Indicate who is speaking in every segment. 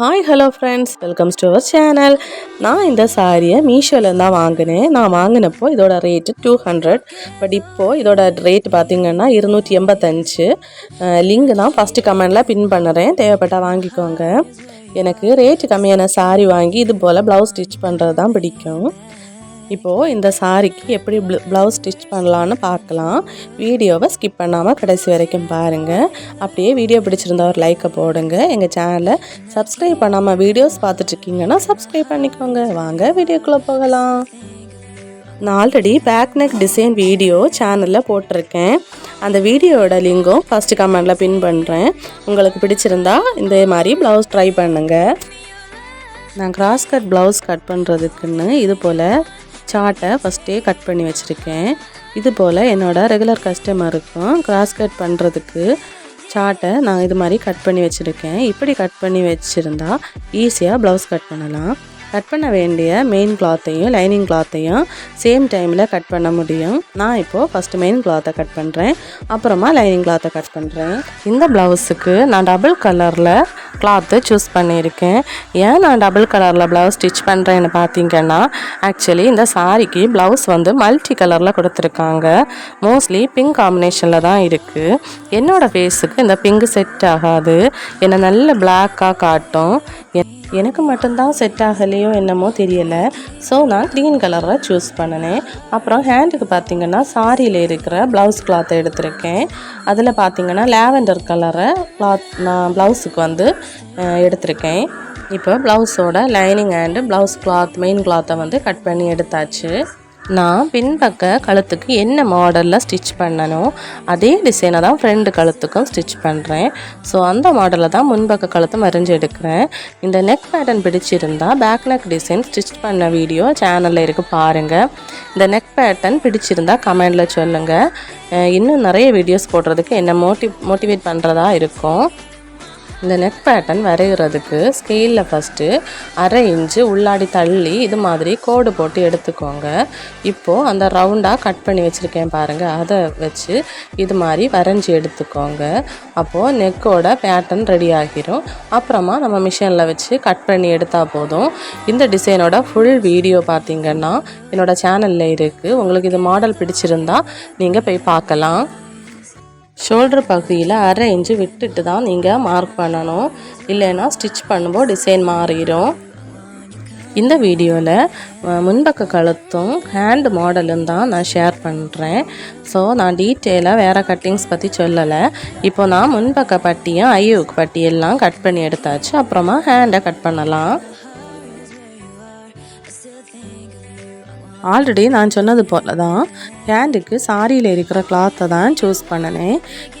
Speaker 1: Hi hello friends welcomes to our channel நான் இந்த சாரியை மீஷோலேருந்து தான் வாங்கினேன். நான் வாங்கினப்போ இதோட ரேட்டு டூ ஹண்ட்ரட் பட் இப்போது இதோட ரேட் பார்த்திங்கன்னா இருநூற்றி எண்பத்தஞ்சு லிங்க் தான் ஃபஸ்ட்டு கமெண்டில் பின் பண்ணுறேன். தேவைப்பட்டால் வாங்கிக்கோங்க. எனக்கு ரேட்டு கம்மியான சாரி வாங்கி இது போல் ப்ளவுஸ் ஸ்டிச் பண்ணுறது தான் பிடிக்கும். இப்போது இந்த சாரிக்கு எப்படி ப்ளவுஸ் ஸ்டிச் பண்ணலான்னு பார்க்கலாம். வீடியோவை ஸ்கிப் பண்ணாமல் கடைசி வரைக்கும் பாருங்கள் அப்படியே வீடியோ பிடிச்சிருந்தா ஒரு லைக்கை போடுங்க. எங்கள் சேனலை சப்ஸ்கிரைப் பண்ணாமல் வீடியோஸ் பார்த்துட்ருக்கீங்கன்னா சப்ஸ்கிரைப் பண்ணிக்கோங்க. வாங்க வீடியோக்குள்ளே போகலாம். நான் already back neck design video சேனலில் போட்டிருக்கேன். அந்த வீடியோவோட லிங்கும் ஃபஸ்ட்டு கமெண்டில் பின் பண்ணுறேன் உங்களுக்கு பிடிச்சிருந்தா இந்த மாதிரி ப்ளவுஸ் ட்ரை பண்ணுங்கள் நான் கிராஸ் கட் ப்ளவுஸ் கட் பண்ணுறதுக்குன்னு இது போல் சார்ட்டை ஃபஸ்ட்டே கட் பண்ணி வச்சுருக்கேன். இது போல் என்னோடய ரெகுலர் கஸ்டமருக்கும் கிராஸ் கட் பண்ணுறதுக்கு சார்ட்டை நான் இது மாதிரி கட் பண்ணி வச்சுருக்கேன். இப்படி கட் பண்ணி வச்சுருந்தா ஈஸியாக ப்ளவுஸ் கட் பண்ணலாம். கட் பண்ண வேண்டிய மெயின் கிளாத்தையும் லைனிங் கிளாத்தையும் சேம் டைமில் கட் பண்ண முடியும். நான் இப்போது ஃபஸ்ட்டு மெயின் கிளாத்தை கட் பண்ணுறேன் அப்புறமா லைனிங் கிளாத்தை கட் பண்ணுறேன் இந்த ப்ளவுஸுக்கு நான் டபுள் கலரில் கிளாத்து சூஸ் பண்ணியிருக்கேன். ஏன் நான் டபுள் கலரில் ப்ளவுஸ் ஸ்டிச் பண்ணுறேன்னு பார்த்தீங்கன்னா ஆக்சுவலி இந்த சாரிக்கு ப்ளவுஸ் வந்து மல்டி கலரில் கொடுத்துருக்காங்க. மோஸ்ட்லி பிங்க் காம்பினேஷனில் தான் இருக்குது என்னோடய ஃபேஸுக்கு இந்த பிங்க் செட் ஆகாது. என்னை நல்ல பிளாக்காக காட்டும். எனக்கு மட்டும்தான் செட் ஆகலையோ என்னமோ தெரியலை. ஸோ நான் க்ரீன் கலரை சூஸ் பண்ணினேன். அப்புறம் ஹேண்டுக்கு பார்த்தீங்கன்னா சாரியில் இருக்கிற ப்ளவுஸ் கிளாத்தை எடுத்திருக்கேன். அதில் பார்த்தீங்கன்னா லேவெண்டர் கலரை கிளாத் நான் ப்ளவுஸுக்கு வந்து எடுத்திருக்கேன். இப்போ ப்ளவுஸோட lining and blouse cloth main கிளாத்தை வந்து கட் பண்ணி எடுத்தாச்சு. நான் பின்பக்க கழுத்துக்கு என்ன மாடலில் ஸ்டிச் பண்ணனோ அதே டிசைனை தான் ஃப்ரெண்டு கழுத்துக்கும் ஸ்டிச் பண்ணுறேன் ஸோ அந்த மாடலில் தான் முன்பக்க கழுத்து மறைஞ்சு எடுக்கிறேன். இந்த நெக் பேட்டர்ன் பிடிச்சிருந்தால் பேக் நெக் டிசைன் ஸ்டிச் பண்ண வீடியோ சேனலில் இருக்குது பாருங்கள் இந்த நெக் பேட்டர்ன் பிடிச்சிருந்தால் கமெண்டில் சொல்லுங்கள் இன்னும் நிறைய வீடியோஸ் போடுறதுக்கு என்ன மோட்டிவ் மோட்டிவேட் பண்ணுறதா இருக்கும். இந்த நெக் பேட்டர்ன் வரைகிறதுக்கு ஸ்கேலில் ஃபஸ்ட்டு அரை இன்ச்சு உள்ளாடி தள்ளி இது மாதிரி கோடு போட்டு எடுத்துக்கோங்க. இப்போது அந்த ரவுண்டாக கட் பண்ணி வச்சுருக்கேன் பாருங்கள் அதை வச்சு இது மாதிரி வரைஞ்சி எடுத்துக்கோங்க. அப்போது நெக்கோட பேட்டர்ன் ரெடி ஆகிரும். அப்புறமா நம்ம மிஷினில் வச்சு கட் பண்ணி எடுத்தால் போதும். இந்த டிசைனோட ஃபுல் வீடியோ பார்த்தீங்கன்னா என்னோடய சேனலில் இருக்குது உங்களுக்கு இது மாடல் பிடிச்சிருந்தா நீங்கள் போய் பார்க்கலாம். ஷோல்டர் பகுதியில் அரை இன்ச்சு விட்டுட்டு தான் நீங்கள் மார்க் பண்ணணும். இல்லைன்னா ஸ்டிச் பண்ணும்போது டிசைன் மாறிடும். இந்த வீடியோவில் முன்பக்க கழுத்தும் ஹேண்ட் மாடலும் தான் நான் ஷேர் பண்ணுறேன் ஸோ நான் டீட்டெயிலாக வேறு கட்டிங்ஸ் பற்றி சொல்லலை. இப்போ நான் முன்பக்க பட்டியும் ஐயூக் பட்டியெல்லாம் கட் பண்ணி எடுத்தாச்சு. அப்புறமா ஹேண்டை கட் பண்ணலாம். ஆல்ரெடி நான் சொன்னது போல தான் ஹேண்டுக்கு சாரியில் இருக்கிற கிளாத்தை தான் சூஸ் பண்ணினேன்.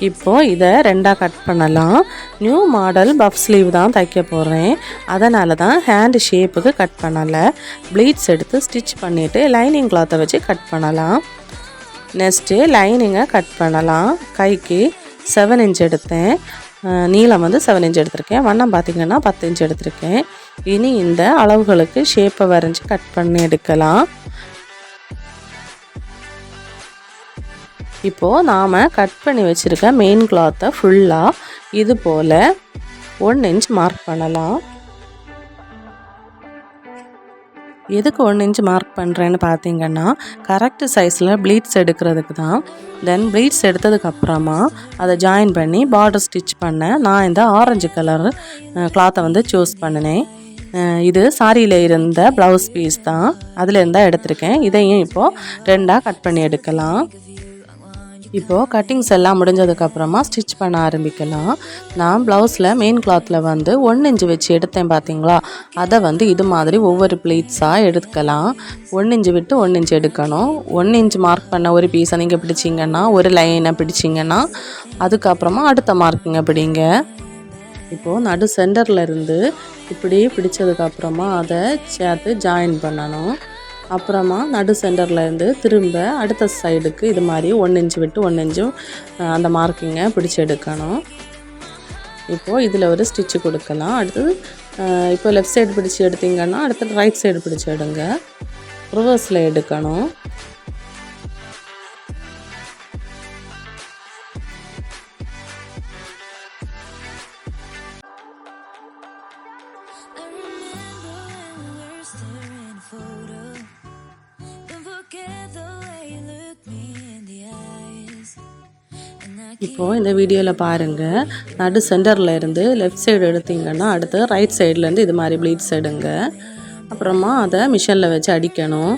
Speaker 1: இப்போது இதை ரெண்டாக கட் பண்ணலாம். நியூ மாடல் பஃப் ஸ்லீவ் தான் தைக்க போகிறேன் அதனால தான் ஹேண்டு ஷேப்புக்கு கட் பண்ணலை. ப்ளீட்ஸ் எடுத்து ஸ்டிச் பண்ணிவிட்டு லைனிங் கிளாத்தை வச்சு கட் பண்ணலாம். நெக்ஸ்ட்டு லைனிங்கை கட் பண்ணலாம். கைக்கு செவன் இன்ச் எடுத்தேன். நீளம் வந்து செவன் இன்ச் எடுத்திருக்கேன். வண்ணம் பார்த்தீங்கன்னா பத்து இன்ச் எடுத்திருக்கேன். இனி இந்த அளவுகளுக்கு ஷேப்பை வரைஞ்சி கட் பண்ணி எடுக்கலாம். இப்போது நாம் கட் பண்ணி வச்சுருக்க மெயின் கிளாத்தை ஃபுல்லாக இது போல் ஒன் இன்ச் மார்க் பண்ணலாம். எதுக்கு ஒன் இன்ச் மார்க் பண்ணுறேன்னு பார்த்தீங்கன்னா கரெக்ட் சைஸில் ப்ளீட்ஸ் எடுக்கிறதுக்கு தான். தென் ப்ளீட்ஸ் எடுத்ததுக்கப்புறமா அதை ஜாயின் பண்ணி பார்டர் ஸ்டிச் பண்ண நான் இந்த ஆரஞ்சு கலர் கிளாத்தை வந்து சூஸ் பண்ணினேன். இது சாரியில் இருந்த ப்ளவுஸ் பீஸ் தான். அதில் இருந்தால் எடுத்திருக்கேன். இதையும் இப்போது ரெண்டாக கட் பண்ணி எடுக்கலாம். இப்போது கட்டிங்ஸ் எல்லாம் முடிஞ்சதுக்கப்புறமா ஸ்டிச் பண்ண ஆரம்பிக்கலாம். நான் ப்ளவுஸில் மெயின் கிளாத்தில் வந்து ஒன் இன்ச்சு வச்சு எடுத்தேன் பார்த்தீங்களா அதை வந்து இது மாதிரி ஒவ்வொரு ப்ளீட்ஸாக எடுக்கலாம். ஒன் இன்ச்சு விட்டு ஒன் இன்ச்சு எடுக்கணும். ஒன் இன்ச்சு மார்க் பண்ண ஒரு பீஸை நீங்கள் பிடிச்சிங்கன்னா ஒரு லைனை பிடிச்சிங்கன்னா அதுக்கப்புறமா அடுத்த மார்க்குங்க பிடிங்க. இப்போது நடு சென்டரில் இருந்து இப்படி பிடிச்சதுக்கப்புறமா அதை சேர்த்து ஜாயின் பண்ணணும். அப்புறமா நடு சென்டர்லேருந்து திரும்ப அடுத்த சைடுக்கு இது மாதிரி ஒன் இன்ச்சு விட்டு ஒன் இன்ச்சும் அந்த மார்க்கிங்கை பிடிச்சி எடுக்கணும். இப்போது இதில் ஒரு ஸ்டிச்சு கொடுக்கலாம். அடுத்தது இப்போ லெஃப்ட் சைடு பிடிச்சி எடுத்தீங்கன்னா அடுத்தது ரைட் சைடு பிடிச்சி எடுங்க. ரிவர்ஸில் எடுக்கணும். இப்போது இந்த வீடியோவில் பாருங்கள் நடு சென்டரில் இருந்து லெஃப்ட் சைடு எடுத்தீங்கன்னா அடுத்து ரைட் சைட்லேருந்து இது மாதிரி ப்ளீட்ஸ் எடுங்க அப்புறமா அதை மிஷினில் வச்சு அடிக்கணும்.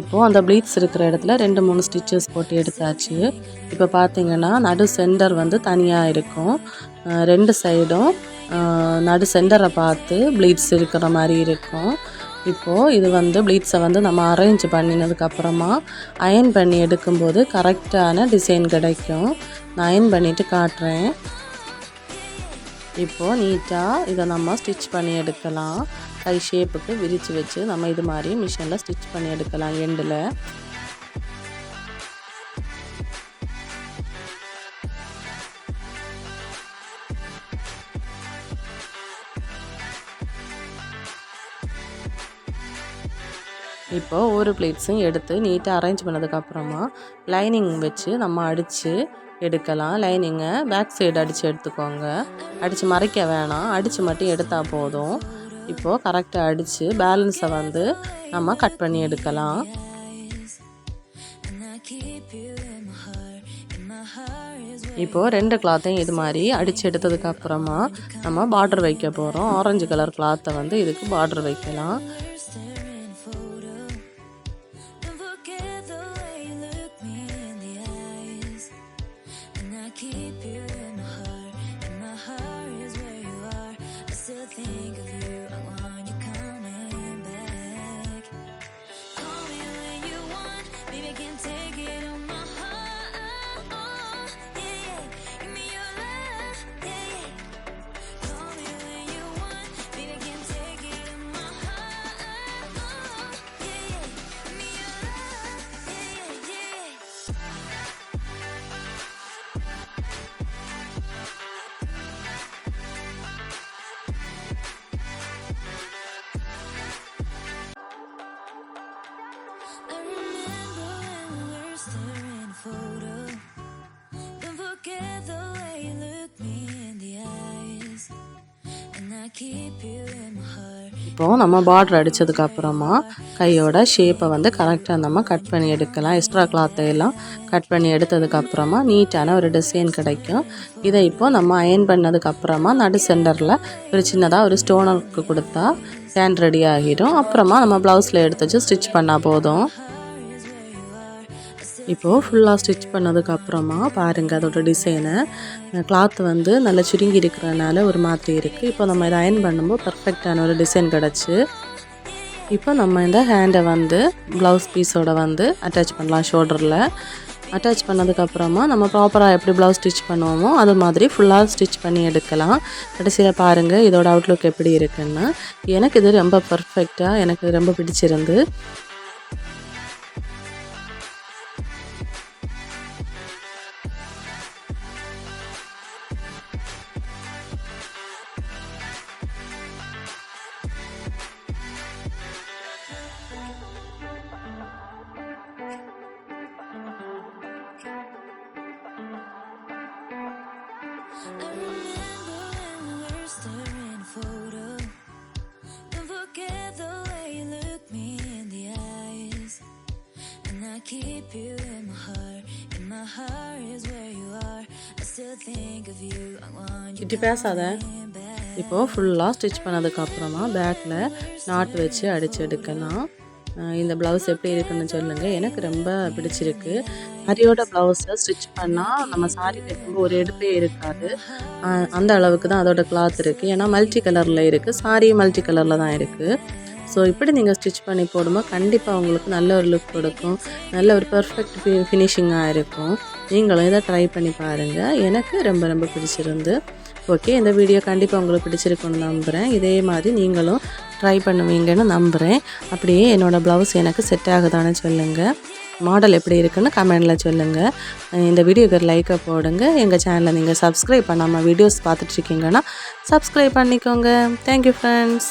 Speaker 1: இப்போது அந்த ப்ளீட்ஸ் இருக்கிற இடத்துல ரெண்டு மூணு ஸ்டிச்சஸ் போட்டு எடுத்தாச்சு. இப்போ பார்த்தீங்கன்னா நடு சென்டர் வந்து தனியாக இருக்கும். ரெண்டு சைடும் நடு சென்டரை பார்த்து ப்ளீட்ஸ் இருக்கிற மாதிரி இருக்கும். இப்போது இது வந்து ப்ளீட்ஸை வந்து நம்ம அரேஞ்ச் பண்ணினதுக்கப்புறமா அயன் பண்ணி எடுக்கும்போது கரெக்டான டிசைன் கிடைக்கும். நான் அயன் பண்ணிவிட்டு காட்டுறேன். இப்போது நீட்டாக இதை நம்ம ஸ்டிச் பண்ணி எடுக்கலாம். கை ஷேப்புக்கு விரித்து வச்சு நம்ம இது மாதிரி மிஷினில் ஸ்டிச் பண்ணி எடுக்கலாம். எண்டில் இப்போது ஒரு பிளேட்ஸும் எடுத்து நீட்டாக அரேஞ்ச் பண்ணதுக்கப்புறமா லைனிங் வச்சு நம்ம அடித்து எடுக்கலாம். லைனிங்கை பேக் சைடு அடித்து எடுத்துக்கோங்க. அடித்து மறைக்க வேணாம். அடித்து மட்டும் எடுத்தால் போதும். இப்போது கரெக்டாக அடித்து பேலன்ஸை வந்து நம்ம கட் பண்ணி எடுக்கலாம். இப்போது ரெண்டு கிளாத்தையும் இது மாதிரி அடித்து எடுத்ததுக்கு அப்புறமா நம்ம பார்டர் வைக்க போகிறோம் ஆரஞ்சு கலர் கிளாத்தை வந்து இதுக்கு பார்டர் வைக்கலாம்.
Speaker 2: to get up. Heart.
Speaker 1: இப்போது நம்ம பார்டர் அடித்ததுக்கு அப்புறமா கையோட ஷேப்பை வந்து கரெக்டாக நம்ம கட் பண்ணி எடுக்கலாம். எக்ஸ்ட்ரா கிளாத்தை எல்லாம் கட் பண்ணி எடுத்ததுக்கு அப்புறமா நீட்டான ஒரு டிசைன் கிடைக்கும். இதை இப்போ நம்ம அயன் பண்ணதுக்கு அப்புறமா நடு சென்டரில் ஒரு சின்னதாக ஒரு ஸ்டோனுக்கு கொடுத்தா ஹேண்ட் ரெடி ஆகிடும். அப்புறமா நம்ம ப்ளவுஸில் எடுத்து வச்சு ஸ்டிச் பண்ணால் போதும். இப்போது ஃபுல்லாக ஸ்டிச் பண்ணதுக்கப்புறமா பாருங்கள் அதோட டிசைனை கிளாத் வந்து நல்லா சுருங்கி இருக்கிறனால ஒரு மாதிரி இருக்குது இப்போ நம்ம இதை அயன் பண்ணும்போது பர்ஃபெக்டான ஒரு டிசைன் கிடச்சி. இப்போ நம்ம இந்த ஹேண்டை வந்து ப்ளவுஸ் பீஸோட வந்து அட்டாச் பண்ணலாம் ஷோல்டரில் அட்டாச் பண்ணதுக்கப்புறமா நம்ம ப்ராப்பராக எப்படி ப்ளவுஸ் ஸ்டிச் பண்ணுவோமோ அது மாதிரி ஃபுல்லாக ஸ்டிச் பண்ணி எடுக்கலாம். கடைசியில் பாருங்கள் இதோட அவுட்லுக் எப்படி இருக்குன்னு. எனக்கு இது ரொம்ப பர்ஃபெக்டாக எனக்கு ரொம்ப பிடிச்சிருந்து.
Speaker 2: Keep you in my heart. In my heart is where you are. I still think of you. I want you
Speaker 1: இப்படி பேசாத. இப்போது ஃபுல்லாக ஸ்டிச் பண்ணதுக்கப்புறமா பேக்கில் நாட் வச்சு அடித்து எடுக்கலாம். இந்த ப்ளவுஸ் எப்படி இருக்குன்னு சொல்லுங்கள் எனக்கு ரொம்ப பிடிச்சிருக்கு. ஹரியோட ப்ளவுஸை ஸ்டிச் பண்ணால் நம்ம சாரி கட்டும்போது ஒரு எடுப்பே இருக்காது. அந்த அளவுக்கு தான் அதோட கிளாத் இருக்குது ஏன்னா மல்டி கலரில் இருக்குது சாரி மல்டி கலரில் தான் இருக்குது ஸோ இப்படி நீங்கள் ஸ்டிச் பண்ணி போடும்போது கண்டிப்பாக உங்களுக்கு நல்ல ஒரு லுக் கொடுக்கும். நல்ல ஒரு பர்ஃபெக்ட் ஃபினிஷிங்காக இருக்கும். நீங்களும் இதை ட்ரை பண்ணி பாருங்கள் எனக்கு ரொம்ப ரொம்ப பிடிச்சிருந்து. ஓகே இந்த வீடியோ கண்டிப்பாக உங்களுக்கு பிடிச்சிருக்குன்னு நம்புகிறேன் இதே மாதிரி நீங்களும் ட்ரை பண்ணுவீங்கன்னு நம்புகிறேன் அப்படியே என்னோடய ப்ளவுஸ் எனக்கு செட் ஆகுதான்னு சொல்லுங்கள் மாடல் எப்படி இருக்குன்னு கமெண்டில் சொல்லுங்கள் இந்த வீடியோக்கு லைக்கை போடுங்க. எங்கள் சேனலை நீங்கள் சப்ஸ்கிரைப் பண்ணாமல் வீடியோஸ் பார்த்துட்ருக்கீங்கன்னா சப்ஸ்கிரைப் பண்ணிக்கோங்க. Thank you friends